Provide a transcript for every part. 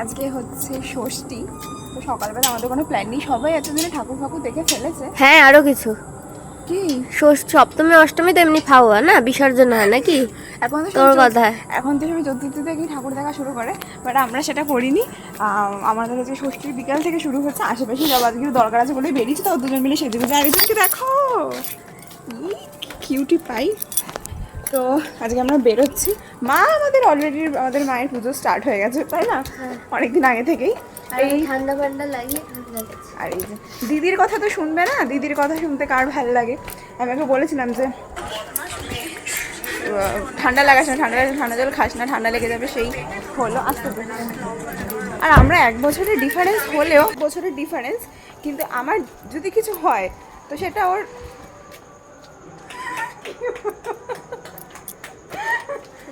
আজকে হচ্ছে ষষ্ঠী। তো সকালবেলা আমাদের কোনো প্ল্যান নেই। সবাই এতদিনে ঠাকুর ফাকুর দেখে ফেলেছে। হ্যাঁ আরও কিছু। কি? সপ্তমী অষ্টমী তো এমনি ফাওয়া না? বিসর্জন হয় নাকি? এখন তো তোর কথা। এখন তো সবাই চতুর্থী থেকেই ঠাকুর দেখা শুরু করে। বাট আমরা সেটা করিনি। আম, আমাদের হচ্ছে ষষ্ঠীর বিকাল থেকে শুরু হচ্ছে আশেপাশে যাব আজকে দরকার আছে বলে বেরিয়েছে তো দুজন মিলে গুজে আরেকজনকে দেখো। কিউটি পাই তো আজকে আমরা বেরোচ্ছি। মা আমাদের অলরেডি আমাদের মায়ের পুজো স্টার্ট হয়ে গেছে তাই না? অনেকদিন আগে থেকেই। এই ঠান্ডা ফান্ডা লাগিয়ে আর এই যে দিদির কথা তো শুনবে না? দিদির কথা শুনতে কার ভালো লাগে? আমি ওকে বলেছিলাম যে ঠান্ডা লাগাস না ঠান্ডা ঠান্ডা জল খাস না ঠান্ডা লেগে যাবে সেই হলো আসতে আর আমরা এক বছরের ডিফারেন্স হলেও বছরের ডিফারেন্স কিন্তু আমার যদি কিছু হয় তো সেটা ওর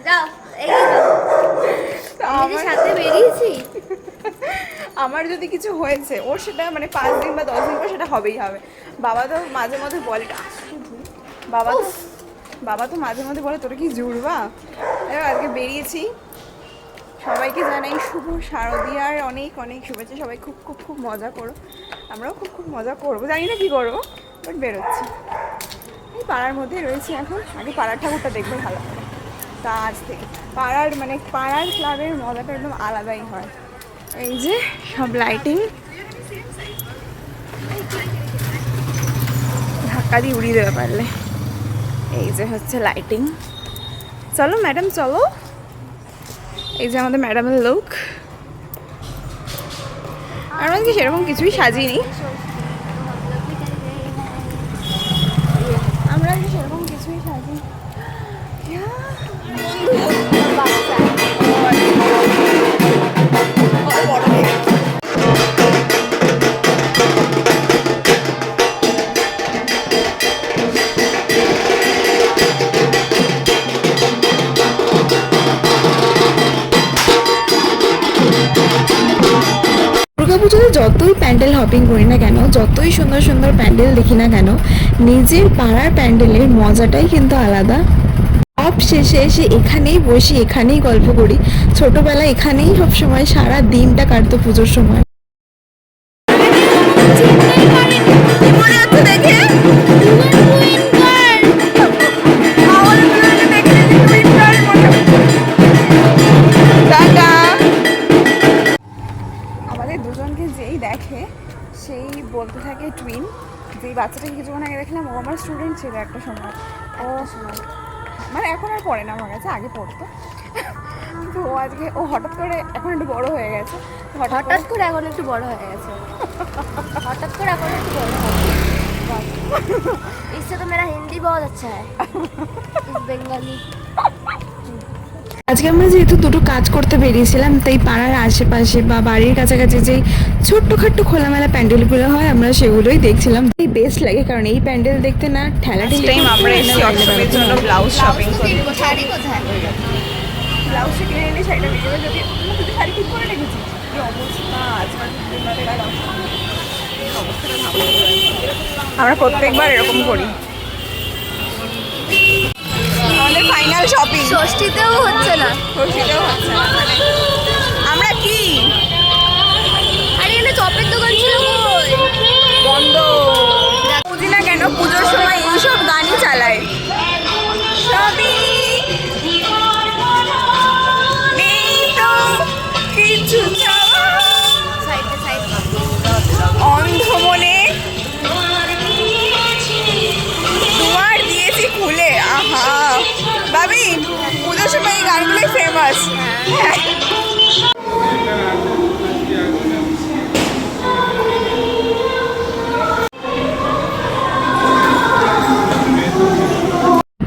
যাও সাথে বেরিয়েছি? আমার যদি কিছু হয়েছে ওর সেটা মানে পাঁচ দিন বা দশ দিন পর সেটা হবেই হবে। বাবা তো মাঝে মধ্যে বলে বাবা তো বাবা তো মাঝে মধ্যে বলে তোরা কি জুড়বা? আজকে বেরিয়েছি। সবাইকে জানাই শুভ শারদিয়ার অনেক অনেক শুভেচ্ছা। সবাই খুব খুব খুব মজা করো। আমরাও খুব খুব মজা করব। জানি না কী করব বাট বেরোচ্ছি। এই পাড়ার মধ্যেই রয়েছি এখন। আগে পাড়ার ঠাকুরটা দেখব ভালো তা থেকে। পাড়ার মানে পাড়ার ক্লাবের মজাটা একদম আলাদাই হয়। এই যে সব লাইটিং ধাক্কা দিয়ে উড়িয়ে দেবে পারলে। এই যে হচ্ছে লাইটিং চলো ম্যাডাম চলো। এই যে আমাদের ম্যাডামের লোক আর আমাদেরকে সেরকম কিছুই সাজিনি আমরা আজকে সেরকম কিছুই সাজিনি যতই প্যান্ডেল হপিং করি না কেন, যতই সুন্দর সুন্দর প্যান্ডেল দেখি না কেন, নিজের পাড়ার প্যান্ডেলের মজাটাই কিন্তু আলাদা। সব শেষে এসে এখানেই বসি, এখানেই গল্প করি। ছোটবেলায় এখানেই সব সময়, সারা দিনটা কাটতো পুজোর সময়। বলতে থাকে টুইন বাচ্চাটাকে কিছুক্ষণ আগে দেখলাম, ও আমার স্টুডেন্ট ছিল একটা সময়। ও মানে এখন আর পড়ে না আমার কাছে আগে পড়তো তো ও আজকে ও হঠাৎ করে এখন একটু বড় হয়ে গেছে তো হঠাৎ হঠাৎ করে করে এখন একটু বড় হয়ে গেছে हठात করে এখন একটু বড় হয়ে गया। इससे तो मेरा हिंदी बहुत अच्छा है इस बंगाली আজকে আমরা যেহেতু দুটো কাজ করতে বেরিয়েছিলাম তাই পাড়ার আশেপাশে বা বাড়ির কাছাকাছি যেই ছোট্টখাট্ট খোলামেলা প্যান্ডেলগুলো হয় আমরা সেগুলোই দেখছিলাম। এই বেস্ট লাগে কারণ এই প্যান্ডেল দেখতে না ঠেলা টাইম আমরা এসেছি অষ্টমীর জন্য ব্লাউজ শপিং শাড়ি কোথায়? ব্লাউজটা কিনে নিলে শাড়িটা ভিডিও যদি আমরা শাড়ি ঠিক করে রেখেছি। কি অবস্থা? আজকাল দিনরাতের আর অবস্থাটা ভালো আমরা প্রত্যেকবার এরকম করি। শপিং ষষ্ঠীতেও হচ্ছে না। ষষ্ঠীতেও হচ্ছে না। ভাবি পুজোর সময় এই গানগুলোই ফেমাস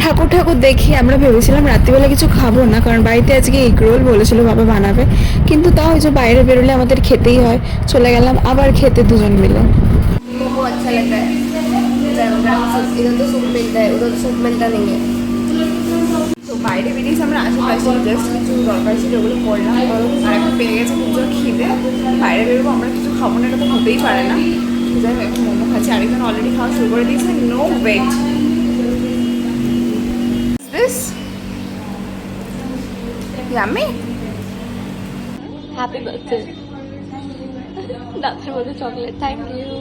ঠাকুর ঠাকুর দেখি আমরা ভেবেছিলাম রাত্রিবেলা কিছু খাবো না কারণ বাড়িতে আজকে এগ রোল বলেছিল বাবা বানাবে কিন্তু তাও ওই যে বাইরে বেরোলে আমাদের খেতেই হয় চলে গেলাম আবার খেতে দুজন মিলে मोमो अच्छा लगता है गरम सूप इधर तो सूप मिलता है उधर तो सूप मिलता नहीं है তো বাইরে বেরিয়েছি, আমরা আশেপাশে জাস্ট কিছু দরকার ছিল ওগুলো করলাম। আর এখন পেয়ে গেছে পুজোর খিদে। বাইরে বেরোবো, আমরা কিছু খাব না, এটা তো হতেই পারে না। যাই হোক, এখন মোমো খাচ্ছি। আরেকজন অলরেডি খাওয়া শুরু করে দিয়েছে no wait this yummy happy birthday দাঁতের মধ্যে চকলেট থ্যাংক ইউ